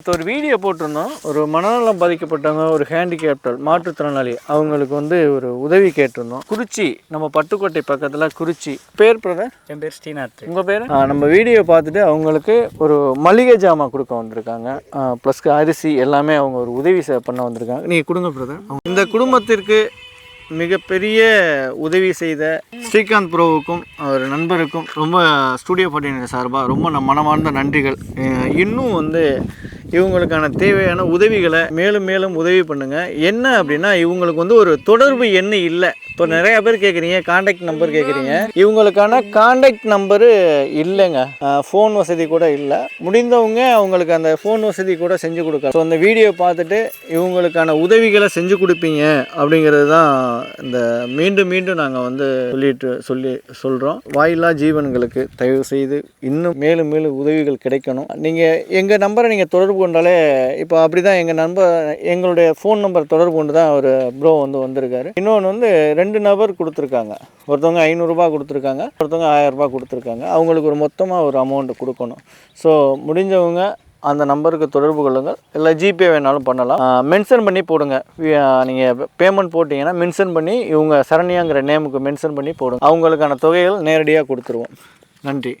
இப்போ ஒரு வீடியோ போட்டிருந்தோம். ஒரு மனநலம் பாதிக்கப்பட்டவங்க ஒரு ஹேண்டிகேப்டல் மாற்றுத்திறனாளி அவங்களுக்கு வந்து ஒரு உதவி கேட்டிருந்தோம். குறிச்சி நம்ம பட்டுக்கோட்டை பக்கத்தில் குறிச்சி. பேர் பிரதர் என் பேர் ஸ்ரீநாத். உங்கள் பேர்? நம்ம வீடியோ பார்த்துட்டு அவங்களுக்கு ஒரு மளிகை ஜாமான் கொடுக்க வந்திருக்காங்க. ப்ளஸ் அரிசி எல்லாமே அவங்க ஒரு உதவி செ- பண்ண வந்திருக்காங்க. நீங்கள் கொடுங்க பிரதர் இந்த குடும்பத்திற்கு மிகப்பெரிய உதவி செய்த ஸ்ரீகாந்த் ப்ரோவுக்கும் அவர் நண்பருக்கும் ரொம்ப ஸ்டூடியோ பாட்டியின் சார்பாக ரொம்ப மனமார்ந்த நன்றிகள். இன்னும் வந்து இவங்களுக்கான தேவையான உதவிகளை மேலும் மேலும் உதவி பண்ணுங்க. என்ன அப்படின்னா இவங்களுக்கு வந்து ஒரு தொடர்பு எண் இல்லை. இப்போ நிறைய பேர் கேட்குறீங்க காண்டாக்ட் நம்பர் கேட்குறீங்க இவங்களுக்கான காண்டாக்ட் நம்பரு இல்லைங்க. ஃபோன் வசதி கூட இல்லை. முடிந்தவங்க அவங்களுக்கு அந்த ஃபோன் வசதி கூட செஞ்சு கொடுக்க ஸோ அந்த வீடியோ பார்த்துட்டு இவங்களுக்கான உதவிகளை செஞ்சு கொடுப்பீங்க அப்படிங்கிறது தான் இந்த மீண்டும் மீண்டும் நாங்கள் வந்து சொல்லிட்டு சொல்லி சொல்கிறோம் வாயில்லா ஜீவன்களுக்கு தயவு செய்து இன்னும் மேலும் மேலும் உதவிகள் கிடைக்கணும். நீங்கள் எங்கள் நம்பரை நீங்கள் தொடர்பு கொண்டாலே இப்போ அப்படி தான் எங்கள் நண்பர் எங்களுடைய ஃபோன் நம்பர் தொடர்பு கொண்டு தான் அவர் ப்ரோ வந்து வந்திருக்காரு. இன்னொன்று வந்து ரெண்டு நபர் கொடுத்துருக்காங்க. ஒருத்தவங்க ஐநூறுரூபா கொடுத்துருக்காங்க ஒருத்தவங்க ஆயரரூபா கொடுத்துருக்காங்க. அவங்களுக்கு ஒரு மொத்தமாக ஒரு அமௌண்ட் கொடுக்கணும். ஸோ முடிஞ்சவங்க அந்த நம்பருக்கு தொடர்பு கொள்ளுங்கள். இல்லை ஜிபே வேணாலும் பண்ணலாம். மென்ஷன் பண்ணி போடுங்க. நீங்கள் பேமெண்ட் போட்டிங்கன்னா மென்ஷன் பண்ணி இவங்க சரண்யாங்கிற நேமுக்கு மென்ஷன் பண்ணி போடுங்க. அவங்களுக்கான தொகைகள் நேரடியாக கொடுத்துருவோம். நன்றி.